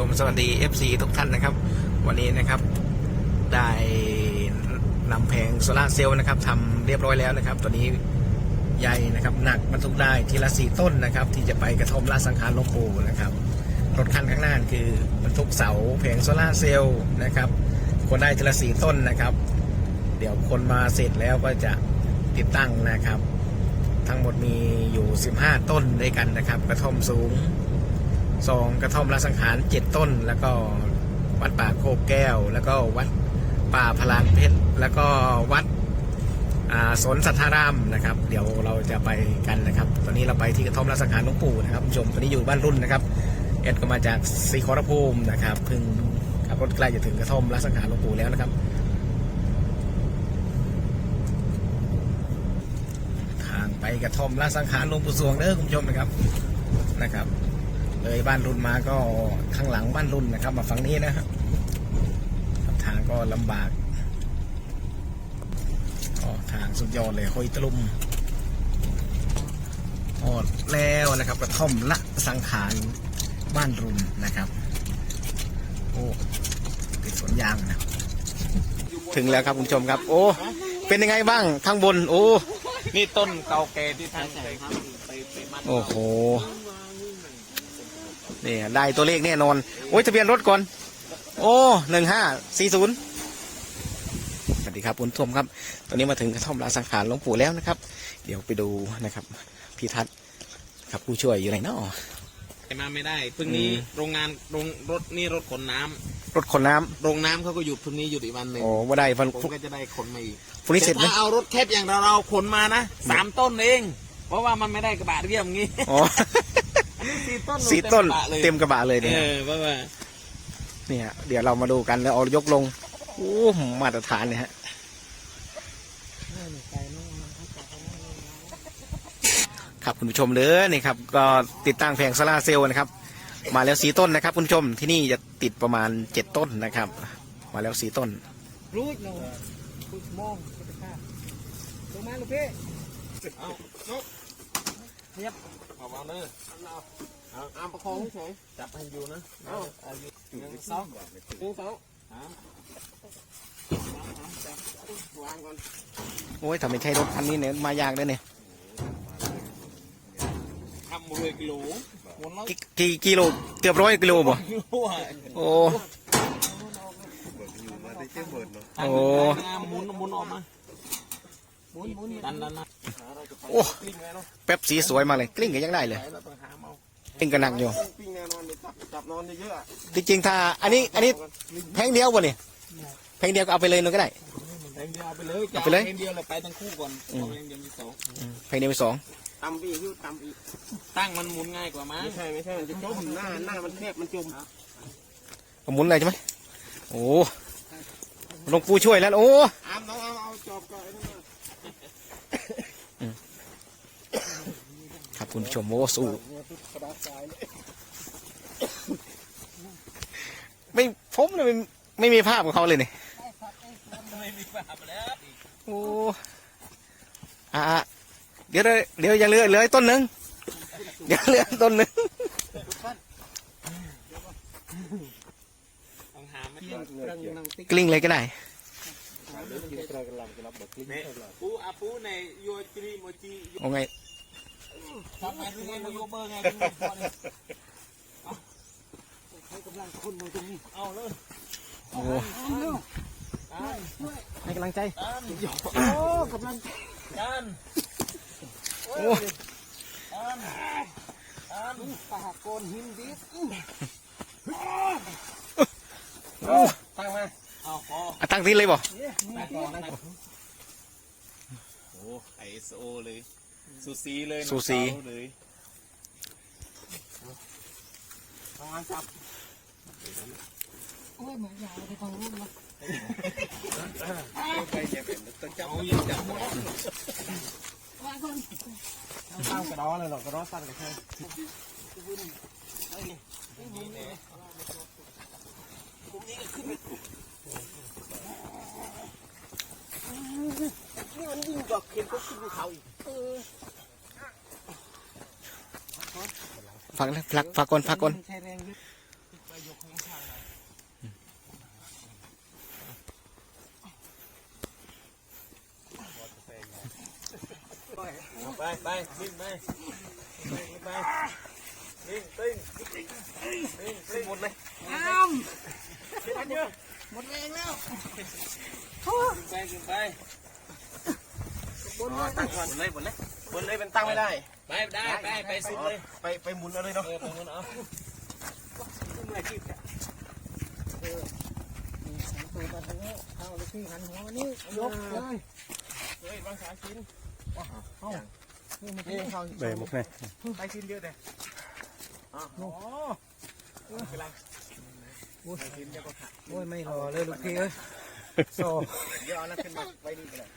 ชมสวัสดี FC ทุกท่านนะครับ วันนี้นะครับได้นำแผงโซลาเซลล์นะครับทำเรียบร้อยแล้วนะครับ ตัวนี้ใหญ่นะครับหนักบรรทุกได้ทีละสี่ต้นนะครับ ที่จะไปกระทอมราสังขารหลวงปู่นะครับรถคันข้างหน้าคือบรรทุกเสาแผงโซลาเซลล์นะครับคนได้ทีละสี่ต้นนะครับ เดี๋ยวคนมาเสร็จแล้วก็จะติดตั้งนะครับ ทั้งหมดมีอยู่ 15 ต้นด้วยกันนะครับ กระท่อมสูง สองกระท่อมละสังขารเจ็ดต้น แล้วก็วัดป่าโคกแก้ว แล้วก็วัดป่าพลานเพชรแล้วก็วัดอ่าสนสัทธารามนะครับ เดี๋ยวเราจะไปกันนะครับ ตอนนี้เราไปที่กระท่อมละสังขารหลวงปู่นะครับคุณผู้ชมตอนนี้อยู่บ้านรุ่นนะครับ เอ็ดก็มาจากสีขอรภูมินะครับเพิ่งขับรถใกล้จะถึงกระท่อมละสังขารหลวงปู่แล้วนะครับทางไปกระท่อมละสังขารหลวงปู่สวงเด้อคุณผู้ชมนะครับนะครับ เลยบ้านรุ่นมาก็ข้างหลังบ้านรุ่นนะครับ มาฝั่งนี้นะครับครับทางก็ลำบากก็ทางสุดยอดเลยห้อยตะลุมหอดแล้วนะครับกระท่อมละสังขารบ้านรุ่นนะครับโอ้ติดสวนยางนะถึงแล้วครับคุณผู้ชมครับ โอ้เป็นยังไงบ้างข้างบน โอ้นี่ต้นเก่าแก่ที่ท่านไปไปไปมัดโอ้โห นี่ได้ตัวเลขแน่นอน โอ้ยทะเบียนรถก่อน โอ้หนึ่งห้าสี่ศูนย์สวัสดีครับคุณผู้ชมครับ ตอนนี้มาถึงกระท่อมลาสังขารหลวงปู่แล้วนะครับ เดี๋ยวไปดูนะครับ พี่ทัศน์ครับผู้ช่วยอยู่ไหนเนาะไปมาไม่ได้เพิ่งนี้อืมโรงงานโรงรถนี่รถขนน้ำรถขนน้ำโรงน้ำเขาก็หยุดพรุ่งนี้หยุดอีกวันหนึ่งโอ้ว่าได้ฟันผมก็จะได้ขนมาอีกพรุ่งนี้เสร็จไหมแต่ถ้าเอารถแคบอย่างเราเราขนมานะสามต้นเอง เพราะว่ามันไม่ได้กระบะเรียบงี้อ๋อ อันนี้สี่ต้นสี่ต้นกระบะเลยเต็มกระบะเลยเนี่ยเออเพราะว่าเนี่ยเดี๋ยวเรามาดูกันแล้วเอายกลงโอ้มาตรฐานเนี่ยฮะครับคุณผู้ชมเด้อนี่ครับก็ติดตั้งแผงโซลาร์เซลล์นะครับ มาแล้วสีต้นนะครับ คุณผู้ชมที่นี่จะติดประมาณเจ็ดต้นนะครับ มาแล้วสีต้นรู้เนาะมองลงมาลูกพี่เอานกเทียบเอาวางเลยเอาอามประคองเฉยจับให้อยู่นะเอาเอาอยู่หนึ่งสองหนึ่งสองสาวางก่อนโอ้ยถ้าไม่ใช่รถคันนี้เนี่ยมายากเลยเนี่ยทำเลยกิโลวนร้อยกี่กี่กิโลเกือบร้อยกิโลบ่โอะโอ้โอ้หมุนหมุนออกมา ดันดันนะโอ้กลิ้งเลยเนาะแป๊บสีสวยมากเลย กลิ้งก็ยังได้เลยไหนเราต้องหาเอากลิ้งก็หนักอยู่ปิ้งแน่นอนเลยจับจับนอนเยอะๆอะจริงๆถ้า อันนี้ อันนี้แพงเดียวบ่เนี่ยแพงเดียวก็เอาไปเลยนึงก็ได้เพลงเดียวเอาไปเลยเอาไปเลยเพลงเดียวเลยไปทั้งคู่ก่อนอืมเพลงเดียวมีสองแพงเดียวไปสองตำอีกยูตำอีกตั้งมันหมุนง่ายกว่ามั้งไม่ใช่ไม่ใช่มันจะจมหน้าหน้ามันแคบมันจมหมุนเลยใช่ไหมโอ้หลวงปู่ช่วยแล้วโอ้อามน้องเอาเอาจอบก่อนไอ้นั่นมา ครับคุณผู้ชมโอ้สู้ไม่ผมเลยไม่ไม่มีภาพของเขาเลยเนี่ยไม่มีฝาไปแล้วโอ้อะเดี๋ยวเดี๋ยวยังเหลือเหลืออีกต้นหนึ่งเดี๋ยวเหลือต้นหนึ่งต้องหาไม่เจอเครื่องนั่งติ๊กกลิ้งเลยก็ได้ ปูอาปูในยูจรีโมจิเอาไงทำไมถึงไงมาโยเบอร์ไงให้กำลังคนมาตรงนี้เอาเลยโอ้ให้กำลังใจโอ้กำลังกันโอ้กันกันปากโกนหินดิสโอ้ตั้งมาเอาพออะตั้งที่เลยบ่ตั้งก่อนตั้งก่อนโอ้ไอเอสโอเลยสูสีเลยน้องสาวเลยวางจับโอ้ยเหมือนยาวไปทางนู้นนะไปอย่าเป็นต้องจับเอาอย่าจับวางก่อนตั้งกระดอเลยหรอกระดอสั้นกันแค่นี่ นี่มันยิ่งกว่าเข็นพวกขึ้นภูเขาอีกฝากนะฝากฝากก่อนฝากก่อนไปไปวิ่งไปวิ่งไปวิ่งติ้งวิ่งติ้งหมดเลยอ้าม หมดแรงแล้วไปขึ้นไปบนตั้งก่อนบนเลยบนเลยบนเลยมันตั้งไม่ได้ ไปได้ไปไปสุดเลยไปไปหมุนเอาเลยเนาะเออไปบนเอาตัวมาทางนี้เอาลูกพี่หันหัวมานี่ยกเลยเฮ้ยบางขาชิ้นนี่เขาเบมุกเนี่ยไปชิ้นเยอะเลยอ๋อเป็นไร โอ้ยไม่รอเลยลูกพี่เอ้ยโซ่เดี๋ยวเอานั่นขึ้นมาไว้นี่ไปเลย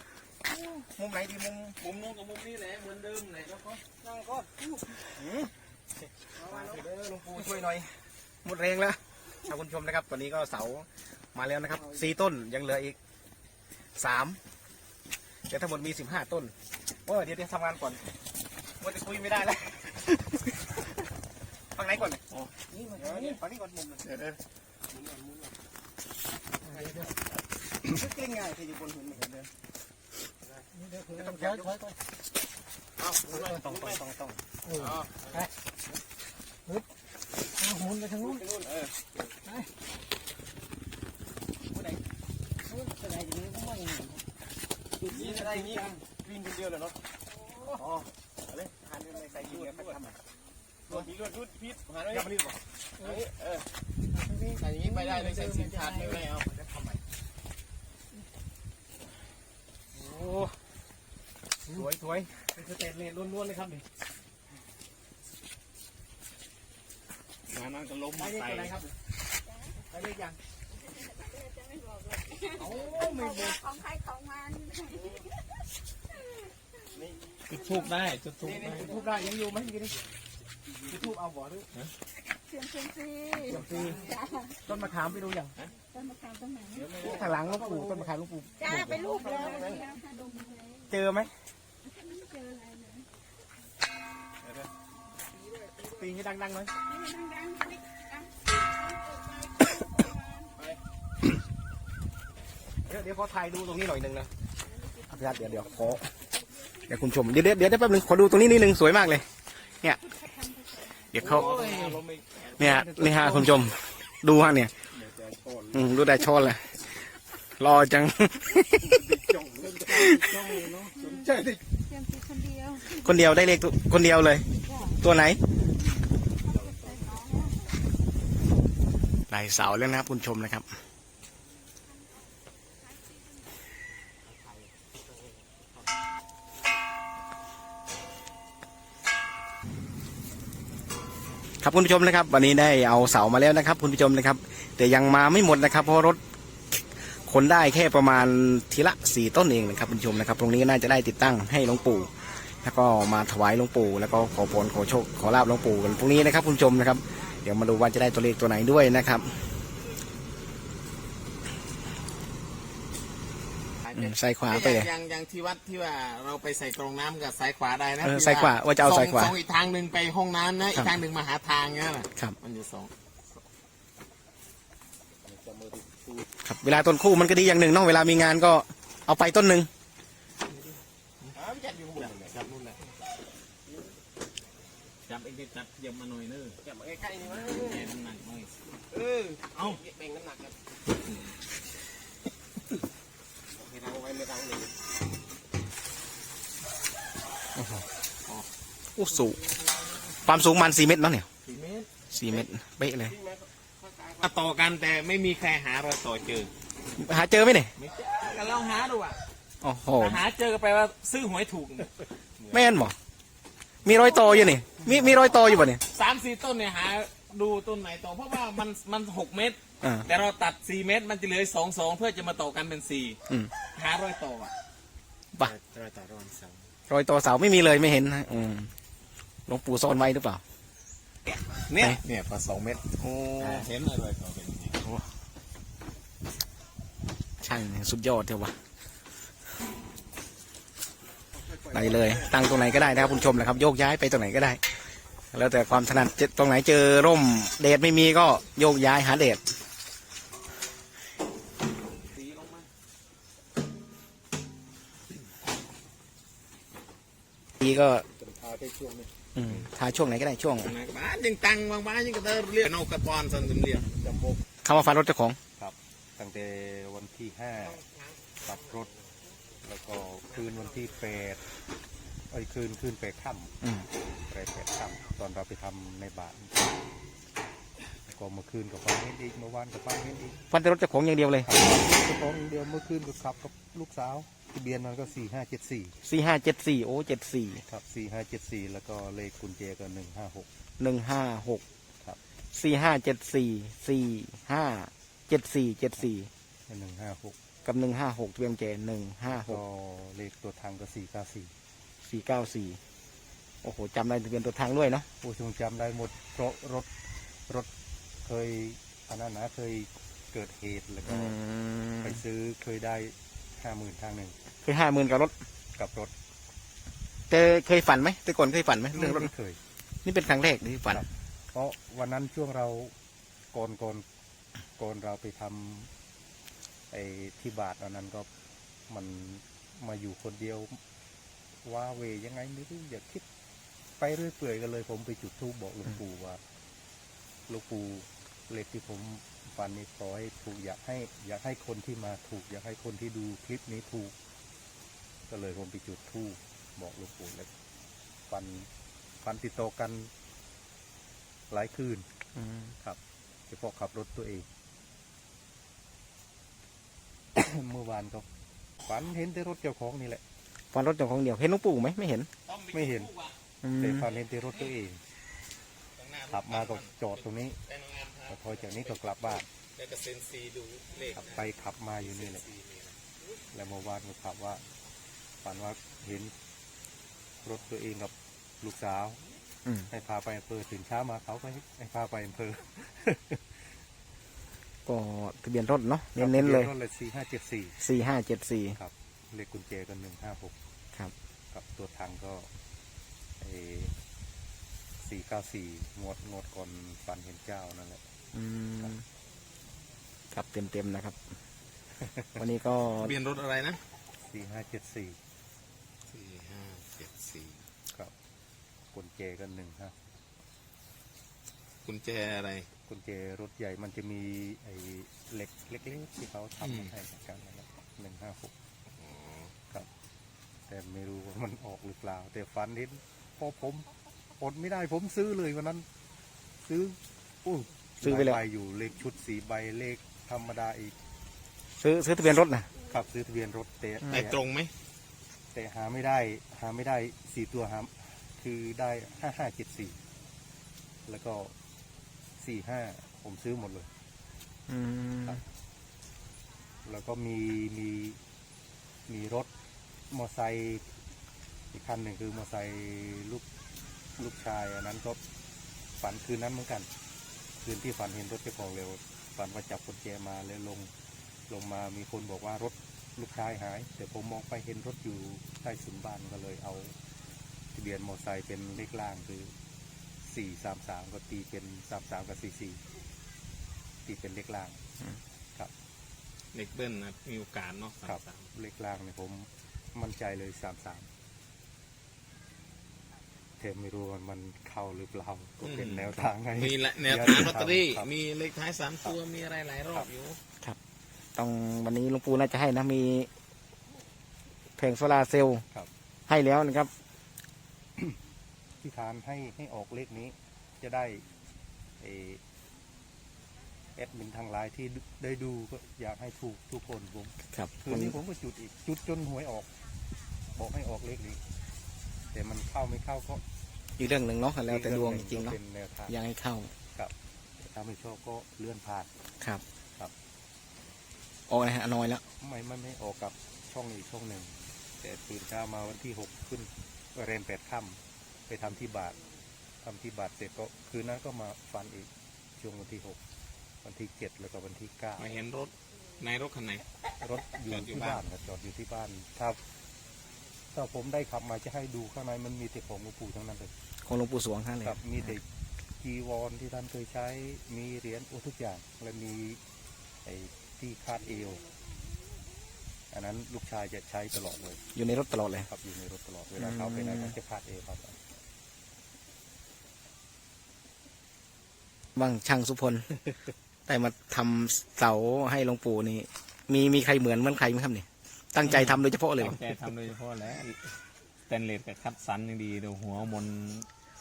มุมไหนดีมุมมุมนู้นกับมุมนี้แหละเหมือนเดิมไหนแล้วก็นั่งก่อนเด้อหลวงปู่ช่วยหน่อยหมดแรงแล้วท่านผู้ชมนะครับ ตอนนี้ก็เสามาแล้วนะครับสี่ต้นยังเหลืออีกสามเดี๋ยวทั้งหมดมีสิบห้าต้นโอ้ยเดี๋ยวเดี๋ยวทำงานก่อนว่าจะคุยไม่ได้แล้วฝั่งไหนก่อนเนี่ยนี่มาเดี๋ยวทางนี้ฝั่งนี้ก่อนมุมนึงเดี๋ยว เดี๋ยวกลิ้งง่ายที่อยู่บนหุ่นเหมือนกันเดิมนี่เดี๋ยวคือต้องใช้ถอยก่อนเอาต้องต้องต้องต้องเออเอาหมุนไปทางนู้นเออนู้นอะไรอย่างนี้ก็ไม่นี่อะไรนี่วิ่งคนเดียวเลยเนาะอ๋อเอาเลยทานกันเลยใส่ยิงเนี่ยไปทำอะตัวผีรวดรุดพิษหาได้อย่ามารีบบอก ออเออใส่อย่างนี้ไปได้เลยใส่สินค้าไม่ได้เอาจะทำใหม่โอ้สวยสวยเป็นสเตนเลนล้วนๆเลยครับนี่งานนั้นก็ล้มไปไปอะไรครับไปเรียกยังโอ้ไม่บอกของใครของมันจุดทูบได้จุดทูบได้นี่ทูบได้ยังอยู่ไหมยี่นี่จุดทูบเอาบ่อหรือ สียงเซียมซีเสียมซีต้นมะขามไปดูยังต้นมะขามต้นไหนข้างหลังหลูกปู่ต้นมะขามหลูกปู่จ้าไปรูปแล้ววันนี้ค่ะดมเลยเจอไหมไม่เจออะไรเลยปีให้ดังๆหน่อยนี่ดังๆคลิกอะเดี๋ยวเดี๋ยวขอถ่ายดูตรงนี้หน่อยหนึ่งนะเดี๋ยวเดี๋ยวเดี๋ยวขอเดี๋ยวคุณชมเดี๋ยวเดี๋ยวเดี๋ยวแป๊บนึงขอดูตรงนี้นิดนึงสวยมากเลย เนี่ย เดี๋ยวเขา โอ้ยล้มอีก เนี่ยนี่ฮะคุณผู้ชมดูฮะเนี่ย อืมดูได้ชนเลยรอจังเซียมซีคนเดียวคนเดียวได้เลขตัวคนเดียวเลย ตัวไหนลายเสาแล้วนะครับคุณผู้ชมนะครับ ครับคุณผู้ชมนะครับ วันนี้ได้เอาเสามาแล้วนะครับ คุณผู้ชมนะครับ แต่ยังมาไม่หมดนะครับ เพราะรถคนได้แค่ประมาณทีละสี่ต้นเองนะครับคุณผู้ชมนะครับ ตรงนี้น่าจะได้ติดตั้งให้หลวงปู่ แล้วก็มาถวายหลวงปู่ แล้วก็ขอพรขอโชคขอลาบหลวงปู่กันพรุ่งนี้นะครับคุณผู้ชมนะครับ เดี๋ยวมาดูว่าจะได้ตัวเลขตัวไหนด้วยนะครับ อืมใส่ขวาไปเลยยังยังที่วัดที่ว่าเราไปใส่กรองน้ำกับสายขวาได้นะเออที่ซ้ายขวาว่าจะเอาซ้ายขวาส่งส่งอีกทางหนึ่งไปห้องน้ำนะครัอีบกทางหนึ่งมาหาทางเนี่ยน่ะครับ มันอยู่สองครับเวลาต้นคู่มันก็ดีอย่างหนึ่งเนาะเวลามีงานก็เอาไปต้นหนึ่งจับอยู่ข้างบนจับนู่นแหละจับเองจะจับเยี่ยมมาหน่อยเนอะจับมาใกล้ๆนี่วะแย่น้ำหนักหน่อยเออเอาเบ่งน้ำหนักกันให้เรา ไว้ไม่ดังเลยโอ้สูงความสูงมันสี่เมตรเนาะเนี่ยสี่เมตรสี่เมตรเป๊ะเลยมาต่อกันแต่ไม่มีใครหารอยต่อเจอ หาเจอไหมเนี่ยไม่เจอก็ลองหาดูอะโอ้โหถ้าหาเจอก็แปลว่าซื้อหวยถูกแม่นบ่มีรอยต่ออยู่นี่มีมีรอยต่ออยู่ป่ะเนี่ยสามสี่ต้นเนี่ยหา ดูต้นไหนต่อเพราะว่ามันมันหกเมตร อ่า แต่เราตัดสี่เมตร มันจะเหลือสองสองเพื่อจะมาต่อกันเป็นสี่อืมหารอยต่ออะป่ะรอยต่อเสาไม่มีเลยไม่เห็นนะอืมหลวงปู่ซ่อนไว้หรือเปล่า เนี่ยไหนเนี่ยพอสองเมตรโอ้ เห็นรอยต่อเป็นอย่างนี้ช่างสุดยอดเถอะวะได้เลย ตั้งตรงไหนก็ได้นะครับคุณผู้ชมนะครับ โยกย้ายไปตรงไหนก็ได้ แล้วแต่ความถนัดเจตรงไหนเจอร่มเดดไม่มีก็โยกย้ายหาเดดสีลงมาทีก็จะพาไปช่วงนี้อืมทาช่วงไหนก็ได้ช่วงบ้านยังตังบางบ้านยังกระเตอเรียกนกกระปอนสันตุเรียกจำบกคำว่าฟันรถเจ้าของครับ ตั้งแต่วันที่ห้าตัดรถ แล้วก็คืนวันที่แปดไอ้ยคืนคืนแปดค่อืมำ แปดแปดค่ำตอนเราไปทำในบ้านแล้วก็เมื่อคืนกับฟันเห็นอีกเมื่อวานกับฟันเห็นอีกฟันแต่รถเจ้าของอย่างเดียวเลยขับรถเจ้าของอย่างเดียวเมื่อคืนก็ขับกับลูกสาวทะเบียนมันก็สี่ห้าเจ็ดสี่สี่ห้าเจ็ดสี่โอ้เจ็ดสี่ครับสี่ห้าเจ็ดสี่แล้วก็เลขกุญแจก็หนึ่งห้าหกหนึ่งห้าหกครับสี่ห้าเจ็ดสี่สี่ห้าเจ็ดสี่เจ็ดสี่หนึ่งห้าหกกับหนึ่งห้าหกเตรียมเจหนึ่งห้าหก็กเลขตัวทางก็สี่เก้าสี่สี่เก้าสี่ โอ้โหจำได้ทะเบียนตัวทางด้วยเนาะผู้ชมจำได้หมดเพราะรถรถเคยอันนั้นนะเคยเกิดเหตุแล้วก็อืมไปซื้อเคยได้ห้าหมื่นทางหนึ่งเคยห้าหมื่นกับรถกับรถเจอเคยฝันไหมแต่ก่อนเคยฝันไหมเรื่องรถไม่เคย นี่เป็นครั้งแรกที่ฝันครับเพราะวันนั้นช่วงเราก่อนก่อนก่อนเราไปทำไอ้ที่บาทอันนั้นก็มันมาอยู่คนเดียวว่าเวยังไงไม่รู้อย่าคิด ไปเรื่อยเปื่อยกันเลย ผมไปจุดธูปบอกหลวงปู่ว่าหลวงปู่เลขที่ผมฟันนี้ขอให้ถูกอยากให้อยากให้คนที่มาถูก อยากให้คนที่ดูคลิปนี้ถูก ก็เลยผมไปจุดธูปบอกหลวงปู่แล้วฟันฟันติดต่อกันหลายคืนอืมครับเฉพาะขับรถตัวเอง เมื่อวานก็ฝันเห็นแต่รถเจ้าของนี่แหละฝันรถเจ้าของเดียวเห็นหลุงปู่ไหมไม่เห็น ไม่เห็นอืม แต่ฝันเห็นแต่รถตัวเองขับมาก็จอดตรงนี้แล้วพอจากนี้ก็กลับบ้านแล้วก็เซนซีดูเลขขับไปขับมาอยู่นี่แหละแล้วเมื่อวานก็ขับว่าฝันว่าเห็นรถตัวเองกับลูกสาวอืมให้พาไปอำเภอตื่นเช้ามาเขาก็ให้พาไปอำเภอก็ทะเบียนรถเนาะเน้นๆเลยรถเลยสี่ห้าเจ็ดสี่สี่ห้าเจ็ดสี่ครับเลขกุญแจกันหนึ่งห้าหกครับ กับตัวทางก็ สี่เก้าสี่งวดงวดก่อนฟันเห็นเจ้านั่นแหละ อืมครับเต็มๆนะครับ วันนี้ก็ทะเบียนรถอะไรนะสี่ห้าเจ็ดสี่สี่ห้าเจ็ดสี่ครับกุญแจกันหนึ่งฮะกุญแจอะไร กุญแจรถใหญ่มันจะมีไอ้เหล็กเล็กๆที่เขาอืมทำมาให้เหมือนกันนั่นแหละหนึ่งห้าหกครับ แต่ไม่รู้ว่ามันออกหรือเปล่า แต่ฟันเห็น พอผมอดไม่ได้ผมซื้อเลยวันนั้น ซื้ออู้ซื้อไปแล้วหาใบอยู่เลขชุดสีใบเลขธรรมดาอีกซื้อซื้อทะเบียนรถนะครับซื้อทะเบียนรถแต่ได้ตรงไหมแต่หาไม่ได้หาไม่ได้สี่ตัวหาคือได้ห้าห้าเจ็ดสี่แล้วก็สี่ห้าผมซื้อหมดเลย อืมครับแล้วก็มีมีมีรถมอไซค์ อีกคันหนึ่งคือมอไซค์ลูกลูกชายอันนั้นก็ฝันคืนนั้นเหมือนกัน คืนที่ฝันเห็นรถเจ้าของเร็ว ฝันว่าจับกุญแจมาแล้วลงลงมามีคนบอกว่ารถลูกชายหาย แต่ผมมองไปเห็นรถอยู่ใต้สุนบ้านก็เลยเอาทะเบียนมอไซค์เป็นเลขล่างคือสี่สามสามก็ตีเป็นสามสามกับสี่สี่ตีเป็นเลขล่างเลขเบิ้ลนะมีโอกาสเนาะครับสามสามเลขล่างเนี่ยผมมั่นใจเลยสามสามเทมไม่รู้ว่ามันเข้าหรือเปล่าก็เป็นแนวทางไงมีละแนวทางลอตเตอรี่ครับมีเลขท้ายสามตัวมีอะไรหลายรอบอยู่ต้องวันนี้หลวงปู่น่าจะให้นะมีแผงโซลาร์เซลล์ครับ ให้แล้วนะครับที่ทานให้ให้ออกเลขนี้ จะได้เออแอดมินทางไลน์ที่ได้ดูก็อยากให้ถูกทุกคนผมครับคืนนี้ผมก็จุดอีกจุดจนหวยออก บอกให้ออกเลขนี้แต่มันเข้าไม่เข้าก็ อีกเรื่องหนึ่งเนาะแล้วแต่ดวงจริงๆเนาะเป็นแนวทางยังให้เข้าถ้าไม่ชอบก็เลื่อนผ่าน ครับครับ ออกนะฮะน้อยแล้วไม่ไม่ไม่ออกกับช่องอีกช่องหนึ่ง แต่ตื่นเช้ามาวันที่หกขึ้นเรนแปดค่ำไปทำที่บาททำที่บาทเสร็จก็คืนนั้นก็มาฟันอีกช่วงวันที่หกวันที่เจ็ดแล้วก็วันที่เก้า มาเห็นรถในรถคันไหน รถอยู่จอดอยู่ที่บ้าบ้านนครับจอดอยู่ที่บ้าน ถ้า ถ้าผมได้ขับมาจะให้ดูข้างในมันมีแต่ของหลวงปู่ทั้งนั้นเลยของหลวงปู่สวงท่านเลยครับมีเด็กจีวรที่ท่านเคยใช้มีเหรียญโอทุกอย่าง และมีไอ้ที่คาดเอวอันนั้นลูกชายจะใช้ตลอดเลย อยู่ในรถตลอดเลยครับอยู่ในรถตลอดเวลาเขาไปไหนเขาจะคาดเอวครับว่างช่างสุพลได้มาทำเสาให้หลวงปู่นี่มีมีใครเหมือนเหมือนใครไหมครับเนี่ย ตั้งใจทำโดยเฉพาะเลยเหรอแกทำโดยเฉพาะแล้วสแตนเลสกับคัดสันยังดีดูหัวมน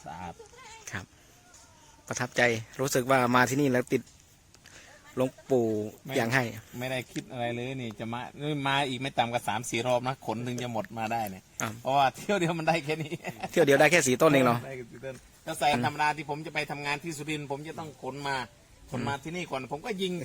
สะอาดครับ ประทับใจรู้สึกว่ามาที่นี่แล้วติดหลวงปู่อย่างให้ ไม่ได้คิดอะไรเลยนี่จะมานี่มาอีกไม่ต่ำกว่าสามสี่รอบนะขนถึงจะหมดมาได้เนี่ยอ่าเพราะว่าเที่ยวเดียวมันได้แค่นี้เที่ยวเดียวได้แค่สีต้นเองเหรอได้แค่สี่ต้นถ้าใส่ธรรมดาที่ผมจะไปทำงานที่สุรินทร์ผมจะต้องขนมาขนมาที่นี่ก่อน ผมก็ยิงจะ